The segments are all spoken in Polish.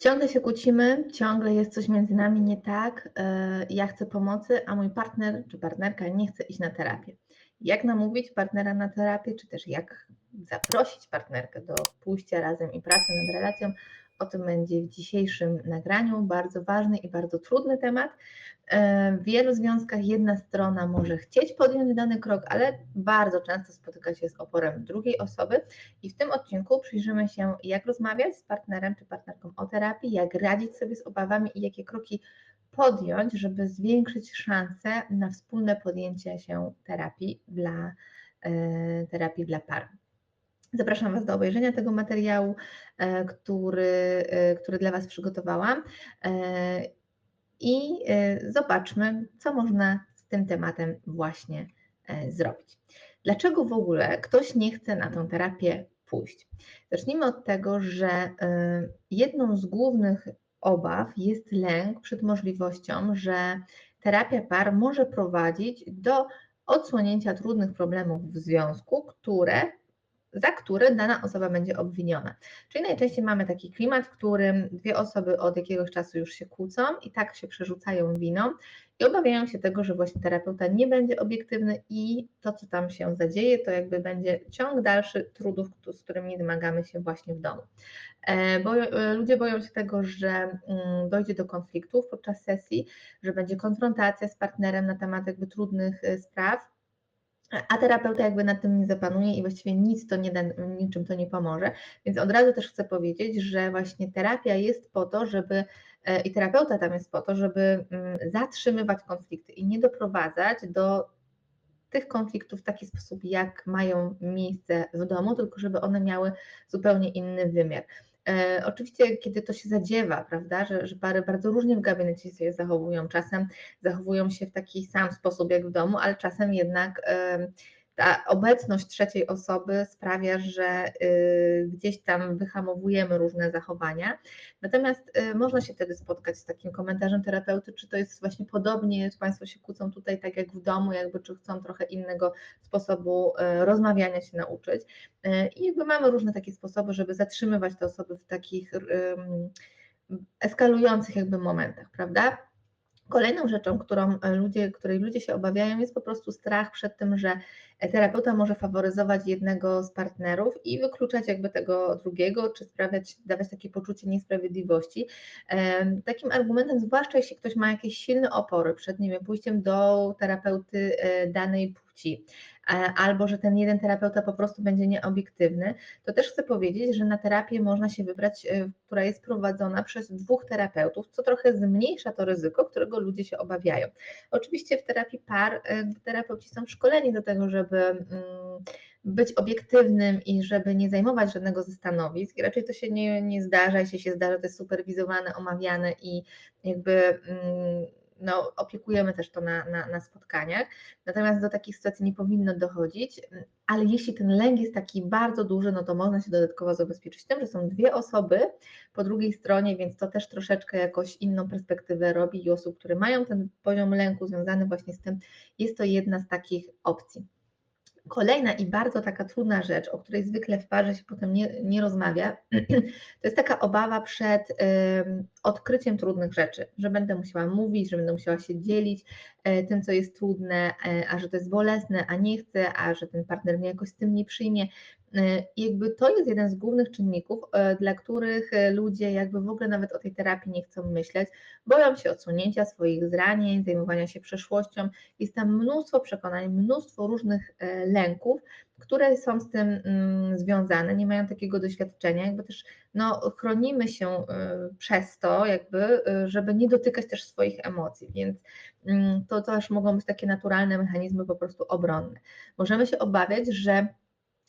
Ciągle się kłócimy, ciągle jest coś między nami nie tak. e, Ja chcę pomocy, a mój partner czy partnerka nie chce iść na terapię. Jak namówić partnera na terapię, czy też jak zaprosić partnerkę do pójścia razem i pracy nad relacją? O tym będzie w dzisiejszym nagraniu. Bardzo ważny i bardzo trudny temat. E, W wielu związkach jedna strona może chcieć podjąć dany krok, ale bardzo często spotyka się z oporem drugiej osoby. I w tym odcinku przyjrzymy się, jak rozmawiać z partnerem czy partnerką o terapii, jak radzić sobie z obawami i jakie kroki podjąć, żeby zwiększyć szanse na wspólne podjęcie się terapii dla, e, terapii dla par. Zapraszam Was do obejrzenia tego materiału, e, który, e, który dla Was przygotowałam e, i zobaczmy, co można z tym tematem właśnie zrobić. Dlaczego w ogóle ktoś nie chce na tą terapię pójść? Zacznijmy od tego, że jedną z głównych obaw jest lęk przed możliwością, że terapia par może prowadzić do odsłonięcia trudnych problemów w związku, które za które dana osoba będzie obwiniona. Czyli najczęściej mamy taki klimat, w którym dwie osoby od jakiegoś czasu już się kłócą i tak się przerzucają winą i obawiają się tego, że właśnie terapeuta nie będzie obiektywny i to, co tam się zadzieje, to jakby będzie ciąg dalszy trudów, z którymi zmagamy się właśnie w domu. E, e, ludzie boją się tego, że mm, dojdzie do konfliktów podczas sesji, że będzie konfrontacja z partnerem na temat jakby trudnych e, spraw, a terapeuta jakby nad tym nie zapanuje i właściwie nic to nie da, niczym to nie pomoże. Więc od razu też chcę powiedzieć, że właśnie terapia jest po to, żeby e, i terapeuta tam jest po to, żeby mm, zatrzymywać konflikty i nie doprowadzać do tych konfliktów w taki sposób, jak mają miejsce w domu, tylko żeby one miały zupełnie inny wymiar. E, oczywiście, kiedy to się zadziewa, prawda, że, że pary bardzo różnie w gabinecie się zachowują, czasem zachowują się w taki sam sposób jak w domu, ale czasem jednak ta obecność trzeciej osoby sprawia, że y, gdzieś tam wyhamowujemy różne zachowania. Natomiast y, można się wtedy spotkać z takim komentarzem terapeuty, czy to jest właśnie podobnie, czy Państwo się kłócą tutaj tak jak w domu, jakby czy chcą trochę innego sposobu y, rozmawiania się nauczyć. I jakby mamy różne takie sposoby, żeby zatrzymywać te osoby w takich eskalujących jakby momentach, prawda? Kolejną rzeczą, którą ludzie, której ludzie się obawiają, jest po prostu strach przed tym, że terapeuta może faworyzować jednego z partnerów i wykluczać jakby tego drugiego, czy sprawiać, dawać takie poczucie niesprawiedliwości. Takim argumentem, zwłaszcza jeśli ktoś ma jakieś silne opory przed, nie wiem, pójściem do terapeuty e, danej płci, e, albo że ten jeden terapeuta po prostu będzie nieobiektywny, to też chcę powiedzieć, że na terapię można się wybrać, e, która jest prowadzona przez dwóch terapeutów, co trochę zmniejsza to ryzyko, którego ludzie się obawiają. Oczywiście w terapii par e, terapeuci są szkoleni do tego, żeby mm, być obiektywnym i żeby nie zajmować żadnego ze stanowisk. Raczej to się nie, nie zdarza, jeśli się zdarza, to jest superwizowane, omawiane i jakby mm, no, opiekujemy też to na, na, na spotkaniach. Natomiast do takich sytuacji nie powinno dochodzić, ale jeśli ten lęk jest taki bardzo duży, no to można się dodatkowo zabezpieczyć tym, że są dwie osoby po drugiej stronie, więc to też troszeczkę jakoś inną perspektywę robi i osób, które mają ten poziom lęku związany właśnie z tym, jest to jedna z takich opcji. Kolejna i bardzo taka trudna rzecz, o której zwykle w parze się potem nie, nie rozmawia, to jest taka obawa przed ym, odkryciem trudnych rzeczy, że będę musiała mówić, że będę musiała się dzielić e, tym, co jest trudne, e, a że to jest bolesne, a nie chcę, a że ten partner mnie jakoś z tym nie przyjmie. I jakby to jest jeden z głównych czynników, e, dla których e, ludzie jakby w ogóle nawet o tej terapii nie chcą myśleć, boją się odsunięcia swoich zranień, zajmowania się przeszłością. Jest tam mnóstwo przekonań, mnóstwo różnych lęków, które są z tym mm, związane, nie mają takiego doświadczenia, jakby też no, chronimy się przez to, jakby, żeby nie dotykać też swoich emocji, więc mm, to też mogą być takie naturalne mechanizmy po prostu obronne. Możemy się obawiać, że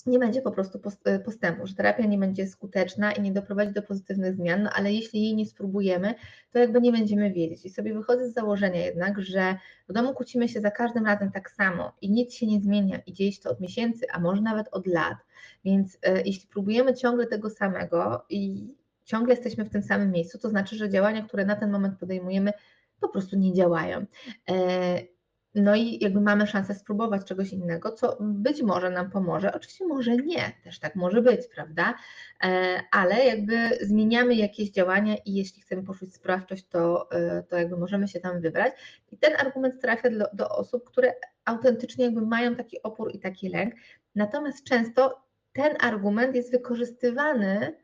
nie będzie po prostu post- postępu, że terapia nie będzie skuteczna i nie doprowadzi do pozytywnych zmian, no ale jeśli jej nie spróbujemy, to jakby nie będziemy wiedzieć. I sobie wychodzę z założenia jednak, że w domu kłócimy się za każdym razem tak samo i nic się nie zmienia i dzieje się to od miesięcy, a może nawet od lat. Więc e, jeśli próbujemy ciągle tego samego i ciągle jesteśmy w tym samym miejscu, to znaczy, że działania, które na ten moment podejmujemy, po prostu nie działają. E, no i jakby mamy szansę spróbować czegoś innego, co być może nam pomoże, oczywiście może nie, też tak może być, prawda? E, ale jakby zmieniamy jakieś działania i jeśli chcemy poczuć sprawczość, to, e, to jakby możemy się tam wybrać. I ten argument trafia do, do osób, które autentycznie jakby mają taki opór i taki lęk. Natomiast często ten argument jest wykorzystywany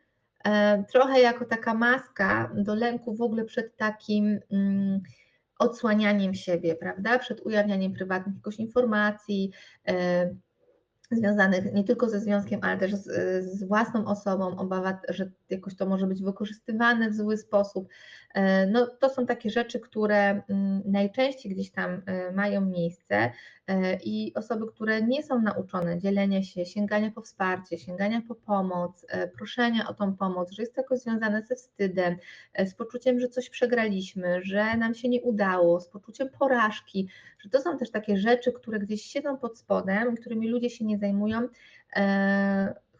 e, trochę jako taka maska do lęku w ogóle przed takim. Mm, odsłanianiem siebie, prawda? Przed ujawnianiem prywatnych jakoś informacji, e, związanych nie tylko ze związkiem, ale też z, z, własną osobą, obawa, że jakoś to może być wykorzystywane w zły sposób. E, no, to są takie rzeczy, które mm, najczęściej gdzieś tam e, mają miejsce i osoby, które nie są nauczone dzielenia się, sięgania po wsparcie, sięgania po pomoc, proszenia o tą pomoc, że jest to jakoś związane ze wstydem, z poczuciem, że coś przegraliśmy, że nam się nie udało, z poczuciem porażki, że to są też takie rzeczy, które gdzieś siedzą pod spodem, którymi ludzie się nie zajmują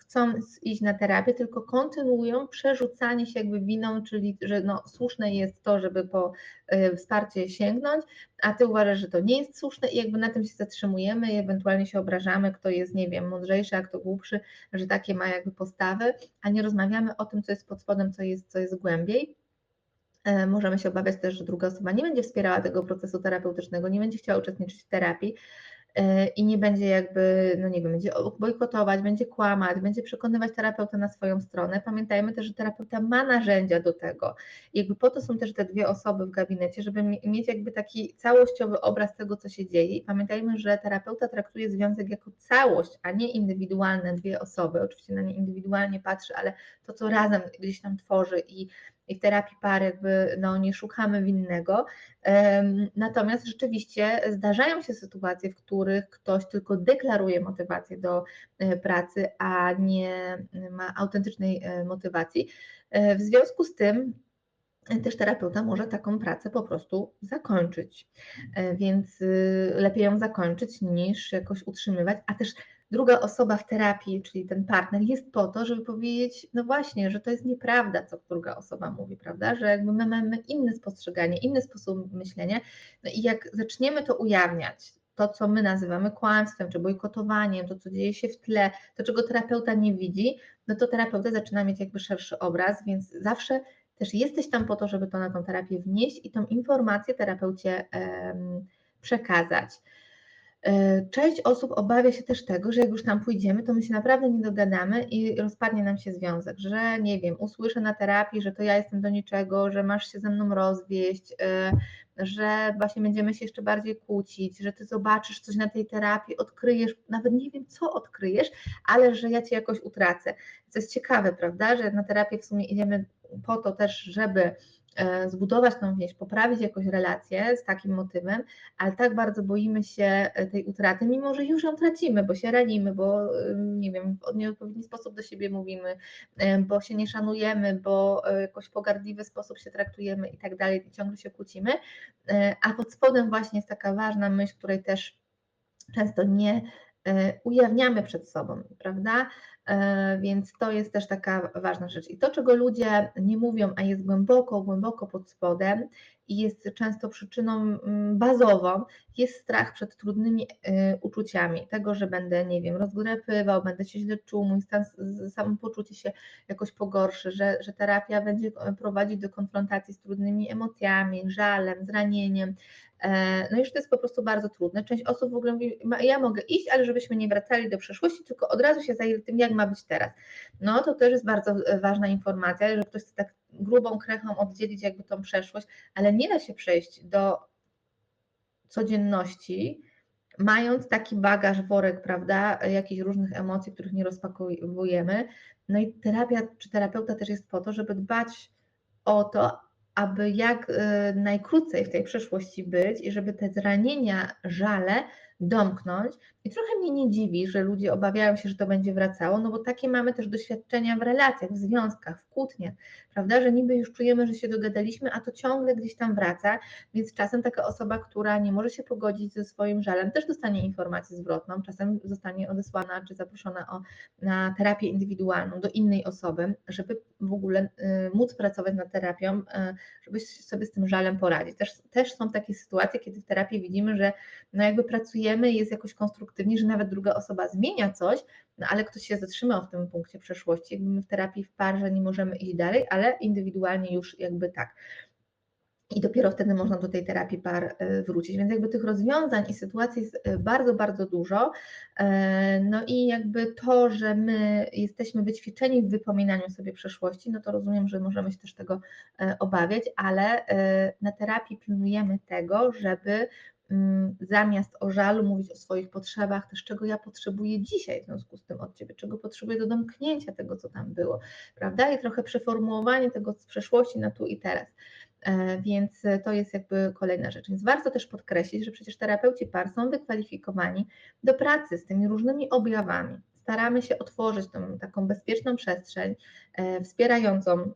chcą iść na terapię, tylko kontynuują przerzucanie się jakby winą, czyli że no, słuszne jest to, żeby po y, wsparcie sięgnąć, a ty uważasz, że to nie jest słuszne i jakby na tym się zatrzymujemy i ewentualnie się obrażamy, kto jest, nie wiem, mądrzejszy, a kto głupszy, że takie ma jakby postawy, a nie rozmawiamy o tym, co jest pod spodem, co jest, co jest głębiej. E, możemy się obawiać też, że druga osoba nie będzie wspierała tego procesu terapeutycznego, nie będzie chciała uczestniczyć w terapii, i nie będzie jakby, no nie wiem, będzie bojkotować, będzie kłamać, będzie przekonywać terapeutę na swoją stronę. Pamiętajmy też, że terapeuta ma narzędzia do tego. I jakby po to są też te dwie osoby w gabinecie, żeby mieć jakby taki całościowy obraz tego, co się dzieje. I pamiętajmy, że terapeuta traktuje związek jako całość, a nie indywidualne dwie osoby. Oczywiście na nie indywidualnie patrzy, ale to, co razem gdzieś tam tworzy i i w terapii pary jakby no, nie szukamy winnego. Natomiast rzeczywiście zdarzają się sytuacje, w których ktoś tylko deklaruje motywację do e, pracy, a nie ma autentycznej e, motywacji. E, w związku z tym też terapeuta może taką pracę po prostu zakończyć. Więc y, lepiej ją zakończyć niż jakoś utrzymywać, a też druga osoba w terapii, czyli ten partner, jest po to, żeby powiedzieć, no właśnie, że to jest nieprawda, co druga osoba mówi, prawda? Że jakby my mamy inne spostrzeganie, inny sposób myślenia. No i jak zaczniemy to ujawniać, to, co my nazywamy kłamstwem czy bojkotowaniem, to, co dzieje się w tle, to, czego terapeuta nie widzi, no to terapeuta zaczyna mieć jakby szerszy obraz, więc zawsze też jesteś tam po to, żeby to na tą terapię wnieść i tą informację terapeucie przekazać. E, część osób obawia się też tego, że jak już tam pójdziemy, to my się naprawdę nie dogadamy i rozpadnie nam się związek, że nie wiem, usłyszę na terapii, że to ja jestem do niczego, że masz się ze mną rozwieść, e, że właśnie będziemy się jeszcze bardziej kłócić, że ty zobaczysz coś na tej terapii, odkryjesz, nawet nie wiem co odkryjesz, ale że ja cię jakoś utracę. To jest ciekawe, prawda, że na terapię w sumie idziemy po to też, żeby zbudować tą więź, poprawić jakoś relację z takim motywem, ale tak bardzo boimy się e, tej utraty, mimo że już ją tracimy, bo się ranimy, bo nie wiem, w nieodpowiedni sposób do siebie mówimy, e, bo się nie szanujemy, bo jakoś pogardliwy sposób się traktujemy i tak dalej, ciągle się kłócimy, a pod spodem właśnie jest taka ważna myśl, której też często nie ujawniamy przed sobą, prawda? E, więc to jest też taka ważna rzecz. I to, czego ludzie nie mówią, a jest głęboko, głęboko pod spodem i jest często przyczyną mm, bazową, jest strach przed trudnymi e, uczuciami. Tego, że będę, nie wiem, rozgrypywał, będę się źle czuł, mój stan, samopoczucie się jakoś pogorszy, że, że terapia będzie prowadzić do konfrontacji z trudnymi emocjami, żalem, zranieniem, E, no że to jest po prostu bardzo trudne. Część osób w ogóle mówi, ja mogę iść, ale żebyśmy nie wracali do przeszłości, tylko od razu się zajęli tym, jak ma być teraz. No to też jest bardzo e, ważna informacja, że ktoś chce tak grubą krechą oddzielić jakby tą przeszłość, ale nie da się przejść do codzienności, mając taki bagaż, worek, prawda, jakichś różnych emocji, których nie rozpakowujemy. No i terapia czy terapeuta też jest po to, żeby dbać o to, aby jak y, najkrócej w tej przeszłości być i żeby te zranienia, żale domknąć. I trochę mnie nie dziwi, że ludzie obawiają się, że to będzie wracało, no bo takie mamy też doświadczenia w relacjach, w związkach, w kłótniach, prawda, że niby już czujemy, że się dogadaliśmy, a to ciągle gdzieś tam wraca, więc czasem taka osoba, która nie może się pogodzić ze swoim żalem, też dostanie informację zwrotną, czasem zostanie odesłana czy zaproszona o, na terapię indywidualną do innej osoby, żeby w ogóle y, móc pracować nad terapią, y, żeby sobie z tym żalem poradzić. Też, też są takie sytuacje, kiedy w terapii widzimy, że no jakby pracujemy, jest jakoś konstruktywnie, że nawet druga osoba zmienia coś, no ale ktoś się zatrzymał w tym punkcie przeszłości. Jakby my w terapii w parze nie możemy iść dalej, ale indywidualnie już jakby tak. I dopiero wtedy można do tej terapii par e, wrócić. Więc jakby tych rozwiązań i sytuacji jest e, bardzo, bardzo dużo. E, no i jakby to, że my jesteśmy wyćwiczeni w wypominaniu sobie przeszłości, no to rozumiem, że możemy się też tego obawiać, ale na terapii pilnujemy tego, żeby zamiast o żalu mówić o swoich potrzebach, też czego ja potrzebuję dzisiaj w związku z tym od Ciebie, czego potrzebuję do domknięcia tego, co tam było, prawda? I trochę przeformułowanie tego z przeszłości na tu i teraz. E, więc to jest jakby kolejna rzecz. Więc warto też podkreślić, że przecież terapeuci par są wykwalifikowani do pracy z tymi różnymi objawami. Staramy się otworzyć tą taką bezpieczną przestrzeń, e, wspierającą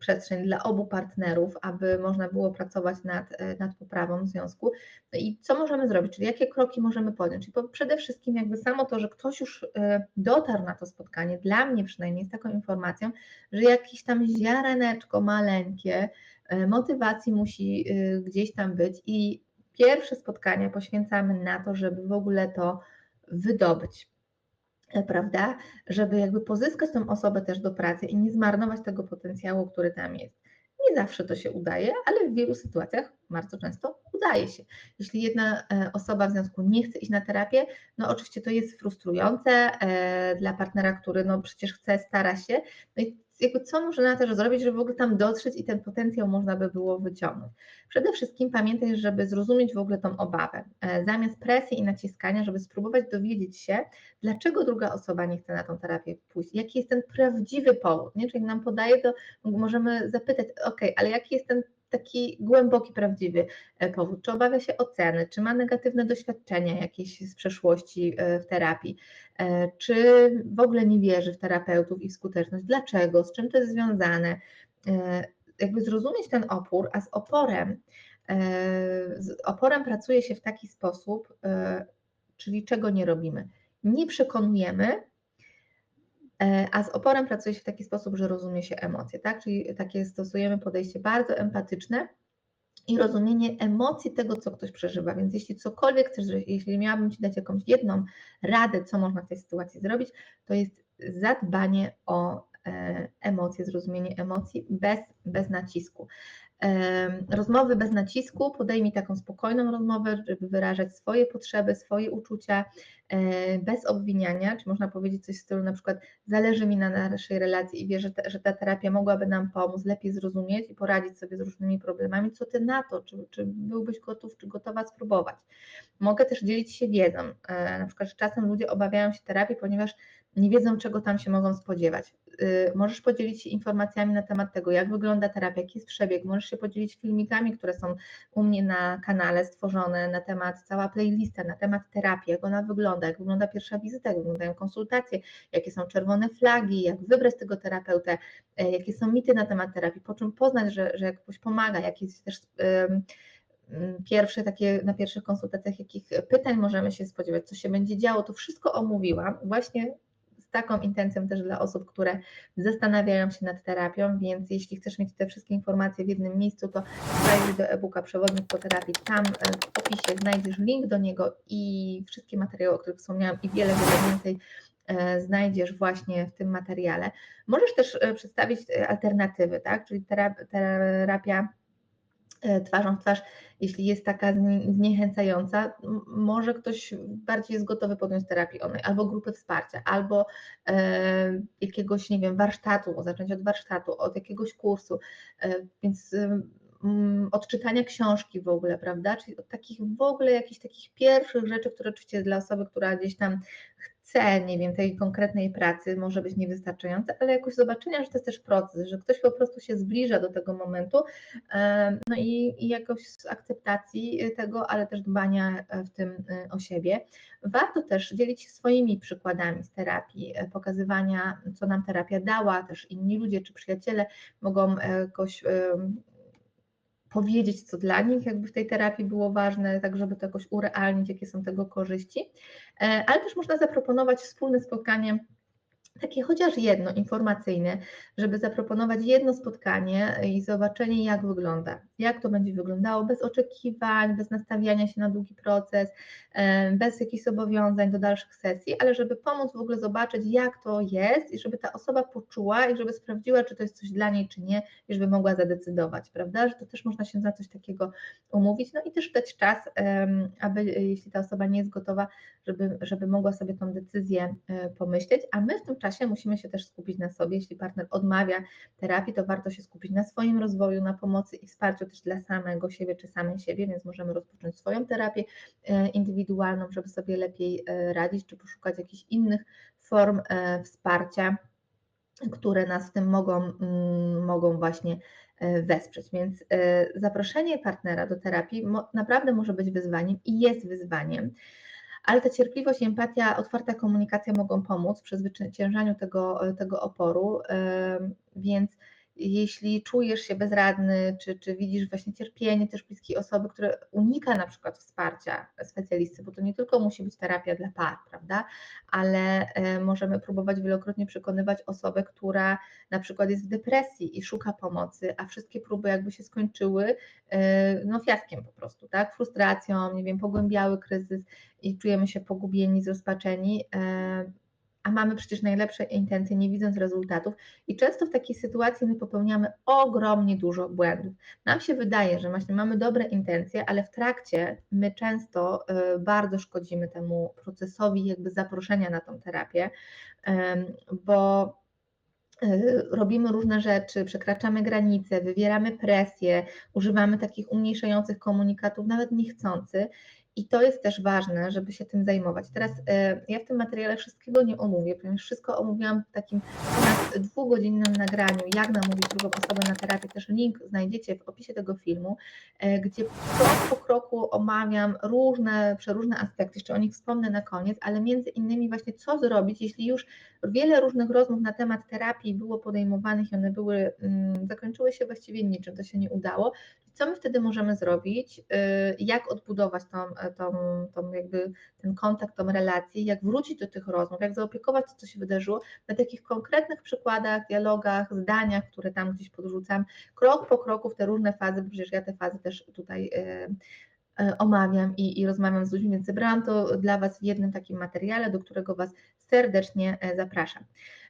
przestrzeń dla obu partnerów, aby można było pracować nad, e, nad poprawą związku. No i co możemy zrobić, czyli jakie kroki możemy podjąć? Czyli przede wszystkim jakby samo to, że ktoś już e, dotarł na to spotkanie, dla mnie przynajmniej jest taką informacją, że jakieś tam ziareneczko maleńkie e, motywacji musi gdzieś tam być i pierwsze spotkania poświęcamy na to, żeby w ogóle to wydobyć. Prawda, żeby jakby pozyskać tą osobę też do pracy i nie zmarnować tego potencjału, który tam jest. Nie zawsze to się udaje, ale w wielu sytuacjach bardzo często udaje się. Jeśli jedna e, osoba w związku nie chce iść na terapię, no oczywiście to jest frustrujące e, dla partnera, który no przecież chce, stara się, no i jakby co można też zrobić, żeby w ogóle tam dotrzeć i ten potencjał można by było wyciągnąć. Przede wszystkim pamiętaj, żeby zrozumieć w ogóle tą obawę. E, zamiast presji i naciskania, żeby spróbować dowiedzieć się, dlaczego druga osoba nie chce na tą terapię pójść, jaki jest ten prawdziwy powód. Nie? Czyli nam podaje, to możemy zapytać, ok, ale jaki jest ten taki głęboki, prawdziwy e, powód? Czy obawia się oceny, czy ma negatywne doświadczenia jakieś z przeszłości e, w terapii, e, czy w ogóle nie wierzy w terapeutów i w skuteczność? Dlaczego? Z czym to jest związane? Jakby zrozumieć ten opór, a z oporem, z oporem pracuje się w taki sposób, czyli czego nie robimy. Nie przekonujemy, a z oporem pracuje się w taki sposób, że rozumie się emocje, tak? Czyli takie stosujemy podejście bardzo empatyczne i rozumienie emocji tego, co ktoś przeżywa. Więc jeśli cokolwiek chcesz, jeśli miałabym Ci dać jakąś jedną radę, co można w tej sytuacji zrobić, to jest zadbanie o e, emocje, zrozumienie emocji bez, bez nacisku rozmowy bez nacisku, podejmij taką spokojną rozmowę, żeby wyrażać swoje potrzeby, swoje uczucia, e, bez obwiniania, czy można powiedzieć coś w stylu na przykład zależy mi na naszej relacji i wierzę, że ta terapia mogłaby nam pomóc lepiej zrozumieć i poradzić sobie z różnymi problemami, co Ty na to, czy, czy byłbyś gotów, czy gotowa spróbować. Mogę też dzielić się wiedzą, e, na przykład czasem ludzie obawiają się terapii, ponieważ nie wiedzą, czego tam się mogą spodziewać. Y, możesz podzielić się informacjami na temat tego, jak wygląda terapia, jaki jest przebieg, możesz się podzielić filmikami, które są u mnie na kanale stworzone na temat, cała playlista na temat terapii, jak ona wygląda, jak wygląda pierwsza wizyta, jak wyglądają konsultacje, jakie są czerwone flagi, jak wybrać tego terapeutę, e, jakie są mity na temat terapii, po czym poznać, że, że ktoś pomaga, jakie jest też pierwsze takie, na pierwszych konsultacjach, jakich pytań możemy się spodziewać, co się będzie działo, to wszystko omówiłam właśnie taką intencją też dla osób, które zastanawiają się nad terapią, więc jeśli chcesz mieć te wszystkie informacje w jednym miejscu, to zajrzyj do e-booka Przewodnik po terapii. Tam e, w opisie znajdziesz link do niego i wszystkie materiały, o których wspomniałam i wiele, wiele więcej e, znajdziesz właśnie w tym materiale. Możesz też e, przedstawić alternatywy, tak? czyli terapia twarzą w twarz, jeśli jest taka zniechęcająca, może ktoś bardziej jest gotowy podjąć terapię online, albo grupy wsparcia, albo e, jakiegoś, nie wiem, warsztatu, zacząć od warsztatu, od jakiegoś kursu, e, więc mm, od czytania książki w ogóle, prawda, czyli od takich w ogóle jakichś takich pierwszych rzeczy, które oczywiście dla osoby, która gdzieś tam C, nie wiem, tej konkretnej pracy może być niewystarczające, ale jakoś zobaczenia, że to jest też proces, że ktoś po prostu się zbliża do tego momentu, no i, i jakoś z akceptacji tego, ale też dbania w tym o siebie. Warto też dzielić się swoimi przykładami z terapii, pokazywania, co nam terapia dała, też inni ludzie czy przyjaciele mogą jakoś powiedzieć, co dla nich jakby w tej terapii było ważne, tak żeby to jakoś urealnić, jakie są tego korzyści, e, ale też można zaproponować wspólne spotkanie takie chociaż jedno informacyjne, żeby zaproponować jedno spotkanie i zobaczenie, jak wygląda, jak to będzie wyglądało, bez oczekiwań, bez nastawiania się na długi proces, bez jakichś zobowiązań do dalszych sesji, ale żeby pomóc w ogóle zobaczyć, jak to jest i żeby ta osoba poczuła i żeby sprawdziła, czy to jest coś dla niej, czy nie, i żeby mogła zadecydować, prawda, że to też można się na coś takiego umówić, no i też dać czas, aby jeśli ta osoba nie jest gotowa, żeby, żeby mogła sobie tą decyzję e, pomyśleć, a my w tym czasie musimy się też skupić na sobie. Jeśli partner odmawia terapii, to warto się skupić na swoim rozwoju, na pomocy i wsparciu też dla samego siebie czy samej siebie, więc możemy rozpocząć swoją terapię e, indywidualną, żeby sobie lepiej e, radzić, czy poszukać jakichś innych form wsparcia, które nas w tym mogą, mm, mogą właśnie wesprzeć. Więc zaproszenie partnera do terapii naprawdę może być wyzwaniem i jest wyzwaniem ale ta cierpliwość, empatia, otwarta komunikacja mogą pomóc przy zwyciężaniu tego, tego oporu, więc jeśli czujesz się bezradny, czy, czy widzisz właśnie cierpienie też bliskiej osoby, które unika na przykład wsparcia specjalisty, bo to nie tylko musi być terapia dla par, prawda, ale e, możemy próbować wielokrotnie przekonywać osobę, która na przykład jest w depresji i szuka pomocy, a wszystkie próby jakby się skończyły e, no fiaskiem po prostu, tak, frustracją, nie wiem, pogłębiały kryzys i czujemy się pogubieni, zrozpaczeni, e, a mamy przecież najlepsze intencje, nie widząc rezultatów, i często w takiej sytuacji my popełniamy ogromnie dużo błędów. Nam się wydaje, że właśnie mamy dobre intencje, ale w trakcie my często y, bardzo szkodzimy temu procesowi jakby zaproszenia na tą terapię, bo y, robimy różne rzeczy, przekraczamy granice, wywieramy presję, używamy takich umniejszających komunikatów, nawet niechcący i to jest też ważne, żeby się tym zajmować. Teraz e, ja w tym materiale wszystkiego nie omówię, ponieważ wszystko omówiłam w takim ponad dwugodzinnym nagraniu, jak namówić drugą osobę na terapię. Też link znajdziecie w opisie tego filmu, e, gdzie krok po kroku omawiam różne, przeróżne aspekty, jeszcze o nich wspomnę na koniec, ale między innymi właśnie co zrobić, jeśli już wiele różnych rozmów na temat terapii było podejmowanych i one były, mm, zakończyły się właściwie niczym, to się nie udało, co my wtedy możemy zrobić, y, jak odbudować tą, tą, tą jakby ten kontakt, tą relację, jak wrócić do tych rozmów, jak zaopiekować to, co się wydarzyło, na takich konkretnych przykładach, dialogach, zdaniach, które tam gdzieś podrzucam, krok po kroku w te różne fazy, bo przecież ja te fazy też tutaj y, y, omawiam i, i rozmawiam z ludźmi, więc zebrałam to dla Was w jednym takim materiale, do którego Was serdecznie zapraszam.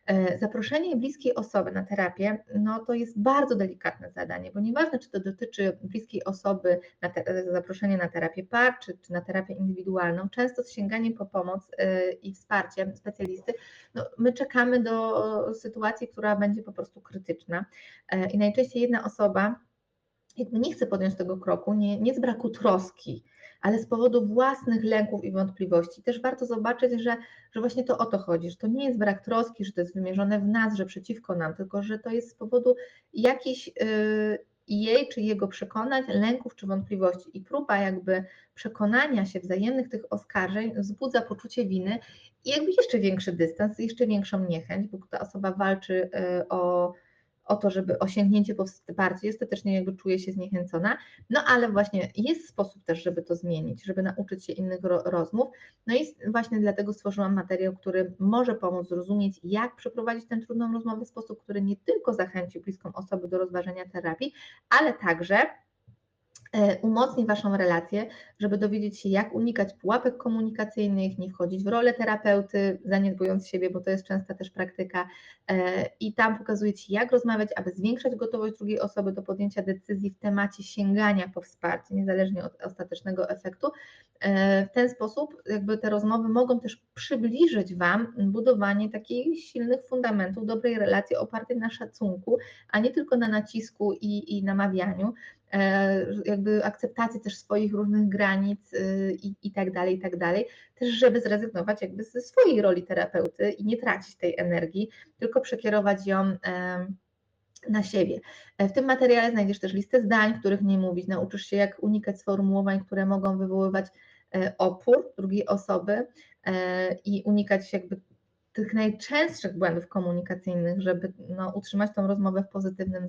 E, zaproszenie bliskiej osoby na terapię, no to jest bardzo delikatne zadanie, bo nieważne, czy to dotyczy bliskiej osoby, na te, e, zaproszenie na terapię par, czy, czy na terapię indywidualną, często z sięganiem po pomoc e, i wsparciem specjalisty, no my czekamy do sytuacji, która będzie po prostu krytyczna i najczęściej jedna osoba nie chce podjąć tego kroku, nie, nie z braku troski, ale z powodu własnych lęków i wątpliwości. Też warto zobaczyć, że, że właśnie to o to chodzi, że to nie jest brak troski, że to jest wymierzone w nas, że przeciwko nam, tylko że to jest z powodu jakichś yy, jej czy jego przekonań, lęków czy wątpliwości. I próba jakby przekonania się wzajemnych tych oskarżeń wzbudza poczucie winy i jakby jeszcze większy dystans, jeszcze większą niechęć, bo ta osoba walczy yy, o o to, żeby osiągnięcie wsparcia, ostatecznie jakby czuje się zniechęcona, no ale właśnie jest sposób też, żeby to zmienić, żeby nauczyć się innych ro rozmów, no i właśnie dlatego stworzyłam materiał, który może pomóc zrozumieć, jak przeprowadzić tę trudną rozmowę w sposób, który nie tylko zachęci bliską osobę do rozważenia terapii, ale także umocni Waszą relację, żeby dowiedzieć się, jak unikać pułapek komunikacyjnych, nie wchodzić w rolę terapeuty, zaniedbując siebie, bo to jest częsta też praktyka. E, I tam pokazuje Ci, jak rozmawiać, aby zwiększać gotowość drugiej osoby do podjęcia decyzji w temacie sięgania po wsparcie, niezależnie od ostatecznego efektu. E, w ten sposób, jakby te rozmowy mogą też przybliżyć Wam budowanie takich silnych fundamentów dobrej relacji opartej na szacunku, a nie tylko na nacisku i, i namawianiu. E, jakby akceptacji też swoich różnych granic y, i, i tak dalej, i tak dalej, też żeby zrezygnować jakby ze swojej roli terapeuty i nie tracić tej energii, tylko przekierować ją na siebie. E, w tym materiale znajdziesz też listę zdań, których nie mówić, nauczysz się jak unikać sformułowań, które mogą wywoływać e, opór drugiej osoby e, i unikać jakby tych najczęstszych błędów komunikacyjnych, żeby no, utrzymać tą rozmowę w pozytywnym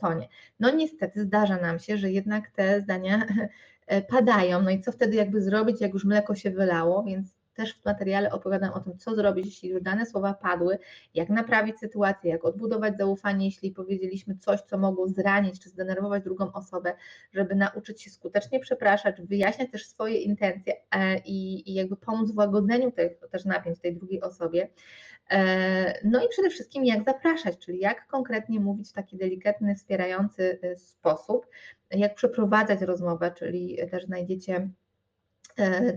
tonie. No niestety zdarza nam się, że jednak te zdania padają, no i co wtedy jakby zrobić, jak już mleko się wylało, więc też w materiale opowiadam o tym, co zrobić, jeśli już dane słowa padły, jak naprawić sytuację, jak odbudować zaufanie, jeśli powiedzieliśmy coś, co mogło zranić czy zdenerwować drugą osobę, żeby nauczyć się skutecznie przepraszać, wyjaśniać też swoje intencje e, i, i jakby pomóc w łagodzeniu tych też napięć tej drugiej osobie. E, no i przede wszystkim jak zapraszać, czyli jak konkretnie mówić w taki delikatny, wspierający e, sposób, jak przeprowadzać rozmowę, czyli też znajdziecie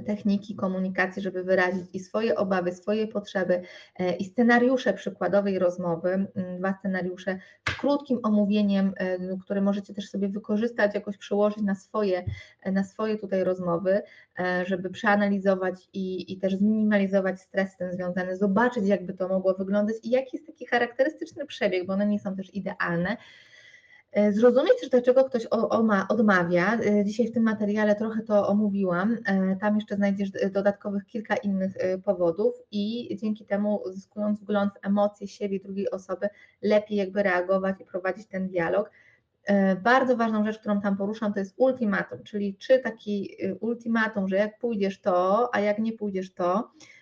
techniki komunikacji, żeby wyrazić i swoje obawy, swoje potrzeby e, i scenariusze przykładowej rozmowy, dwa scenariusze z krótkim omówieniem, e, które możecie też sobie wykorzystać, jakoś przełożyć na swoje, na swoje tutaj rozmowy, żeby przeanalizować i, i też zminimalizować stres tym związany, zobaczyć jakby to mogło wyglądać i jaki jest taki charakterystyczny przebieg, bo one nie są też idealne, E, zrozumieć też, dlaczego ktoś odmawia. E, dzisiaj w tym materiale trochę to omówiłam. E, tam jeszcze znajdziesz dodatkowych kilka innych powodów i dzięki temu zyskując wgląd w emocje siebie i drugiej osoby, lepiej jakby reagować i prowadzić ten dialog. Bardzo ważną rzecz, którą tam poruszam, to jest ultimatum, czyli czy taki ultimatum, że jak pójdziesz to, a jak nie pójdziesz to, E,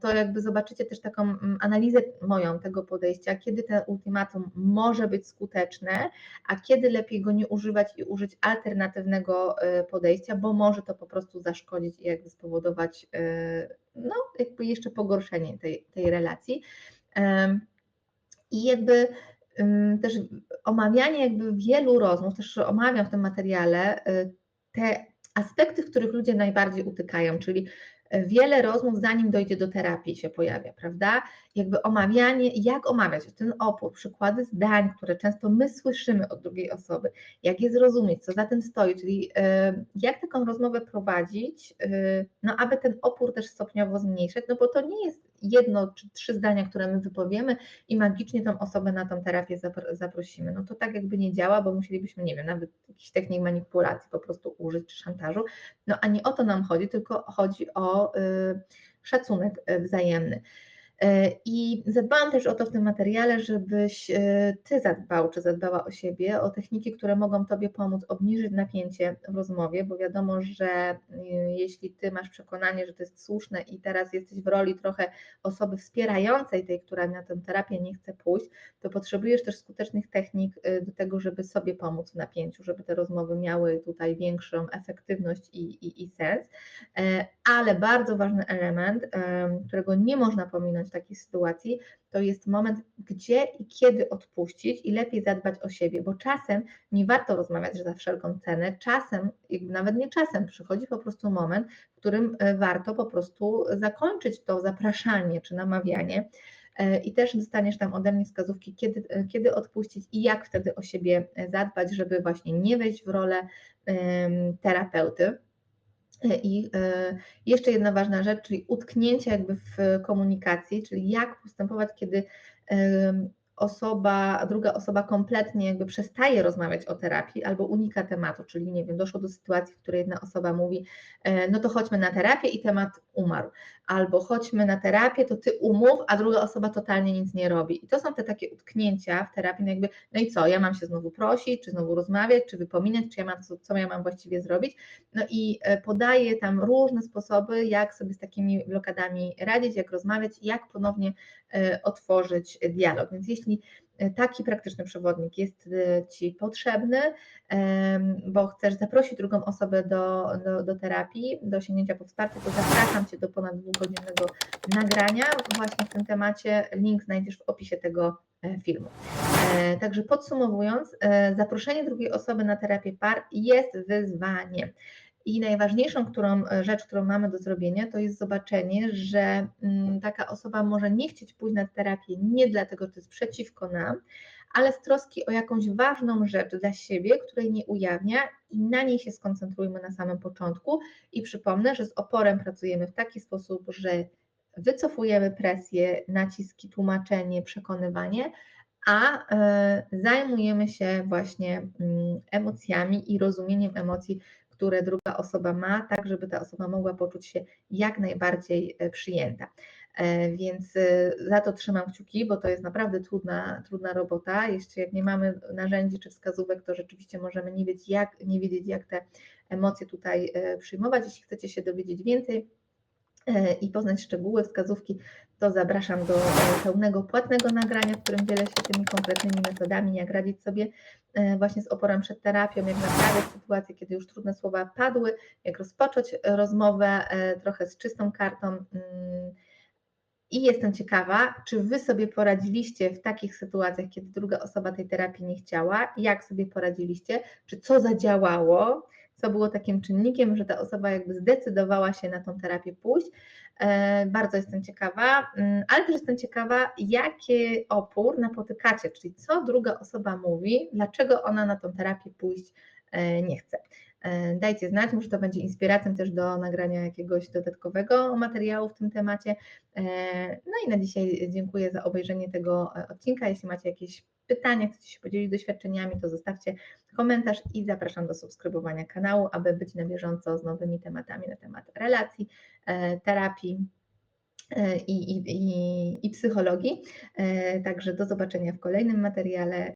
to jakby zobaczycie też taką mm, analizę moją tego podejścia, kiedy ten ultimatum może być skuteczne, a kiedy lepiej go nie używać i użyć alternatywnego e, podejścia, bo może to po prostu zaszkodzić i jakby spowodować e, no, jakby jeszcze pogorszenie tej, tej relacji. I jakby też omawianie jakby wielu rozmów, też omawiam w tym materiale te aspekty, w których ludzie najbardziej utykają, czyli wiele rozmów, zanim dojdzie do terapii, się pojawia, prawda? Jakby omawianie, jak omawiać? Ten opór, przykłady zdań, które często my słyszymy od drugiej osoby, jak je zrozumieć, co za tym stoi, czyli y, jak taką rozmowę prowadzić, y, no aby ten opór też stopniowo zmniejszać, no bo to nie jest jedno czy trzy zdania, które my wypowiemy i magicznie tą osobę na tą terapię zaprosimy. No to tak jakby nie działa, bo musielibyśmy, nie wiem, nawet jakiś technik manipulacji po prostu użyć czy szantażu. No a nie o to nam chodzi, tylko chodzi o y, szacunek y, wzajemny. E, I zadbałam też o to w tym materiale, żebyś e, Ty zadbał czy zadbała o siebie, o techniki, które mogą Tobie pomóc obniżyć napięcie w rozmowie, bo wiadomo, że e, jeśli Ty masz przekonanie, że to jest słuszne i teraz jesteś w roli trochę osoby wspierającej tej, która na tę terapię nie chce pójść, to potrzebujesz też skutecznych technik do tego, żeby sobie pomóc w napięciu, żeby te rozmowy miały tutaj większą efektywność i, i, i sens. Ale bardzo ważny element, którego nie można pominąć, takiej sytuacji, to jest moment, gdzie i kiedy odpuścić i lepiej zadbać o siebie, bo czasem nie warto rozmawiać za wszelką cenę, czasem, nawet nie czasem, przychodzi po prostu moment, w którym e, warto po prostu zakończyć to zapraszanie czy namawianie e, i też dostaniesz tam ode mnie wskazówki, kiedy, e, kiedy odpuścić i jak wtedy o siebie zadbać, żeby właśnie nie wejść w rolę terapeuty. I e, jeszcze jedna ważna rzecz, czyli utknięcie jakby w komunikacji, czyli jak postępować, kiedy osoba, druga osoba kompletnie jakby przestaje rozmawiać o terapii albo unika tematu, czyli nie wiem, doszło do sytuacji, w której jedna osoba mówi, e, no to chodźmy na terapię i temat umarł, albo chodźmy na terapię, to ty umów, a druga osoba totalnie nic nie robi. I to są te takie utknięcia w terapii, no jakby, no i co, ja mam się znowu prosić, czy znowu rozmawiać, czy wypominać, czy ja mam, co, co ja mam właściwie zrobić, no i e, podaję tam różne sposoby, jak sobie z takimi blokadami radzić, jak rozmawiać, jak ponownie e, otworzyć dialog. Więc jeśli taki praktyczny przewodnik jest e, Ci potrzebny, bo chcesz zaprosić drugą osobę do, do, do terapii, do sięgnięcia po wsparcie, to zapraszam Cię do ponad dwugodzinnego nagrania właśnie w tym temacie. Link znajdziesz w opisie tego e, filmu. Także podsumowując, zaproszenie drugiej osoby na terapię par jest wyzwaniem. I najważniejszą którą, e, rzecz, którą mamy do zrobienia, to jest zobaczenie, że mm, taka osoba może nie chcieć pójść na terapię nie dlatego, że to jest przeciwko nam, ale z troski o jakąś ważną rzecz dla siebie, której nie ujawnia i na niej się skoncentrujmy na samym początku. I przypomnę, że z oporem pracujemy w taki sposób, że wycofujemy presję, naciski, tłumaczenie, przekonywanie, a e, zajmujemy się właśnie mm, emocjami i rozumieniem emocji, które druga osoba ma, tak żeby ta osoba mogła poczuć się jak najbardziej e, przyjęta. E, Więc e, za to trzymam kciuki, bo to jest naprawdę trudna, trudna robota. Jeszcze jak nie mamy narzędzi czy wskazówek, to rzeczywiście możemy nie wiedzieć, jak, nie wiedzieć, jak te emocje tutaj przyjmować. Jeśli chcecie się dowiedzieć więcej, i poznać szczegóły, wskazówki, to zapraszam do e, pełnego płatnego nagrania, w którym dzielę się tymi konkretnymi metodami, jak radzić sobie e, właśnie z oporem przed terapią, jak naprawiać sytuację, kiedy już trudne słowa padły, jak rozpocząć rozmowę e, trochę z czystą kartą. mm, I jestem ciekawa, czy Wy sobie poradziliście w takich sytuacjach, kiedy druga osoba tej terapii nie chciała, jak sobie poradziliście, czy co zadziałało, co było takim czynnikiem, że ta osoba jakby zdecydowała się na tą terapię pójść. E, Bardzo jestem ciekawa, mm, ale też jestem ciekawa, jaki opór napotykacie, czyli co druga osoba mówi, dlaczego ona na tą terapię pójść e, nie chce. E, Dajcie znać, może to będzie inspiracją też do nagrania jakiegoś dodatkowego materiału w tym temacie. E, No i na dzisiaj dziękuję za obejrzenie tego e, odcinka. Jeśli macie jakieś pytania, chcecie się podzielić doświadczeniami, to zostawcie komentarz i zapraszam do subskrybowania kanału, aby być na bieżąco z nowymi tematami na temat relacji, terapii i, i, i, i psychologii. Także do zobaczenia w kolejnym materiale.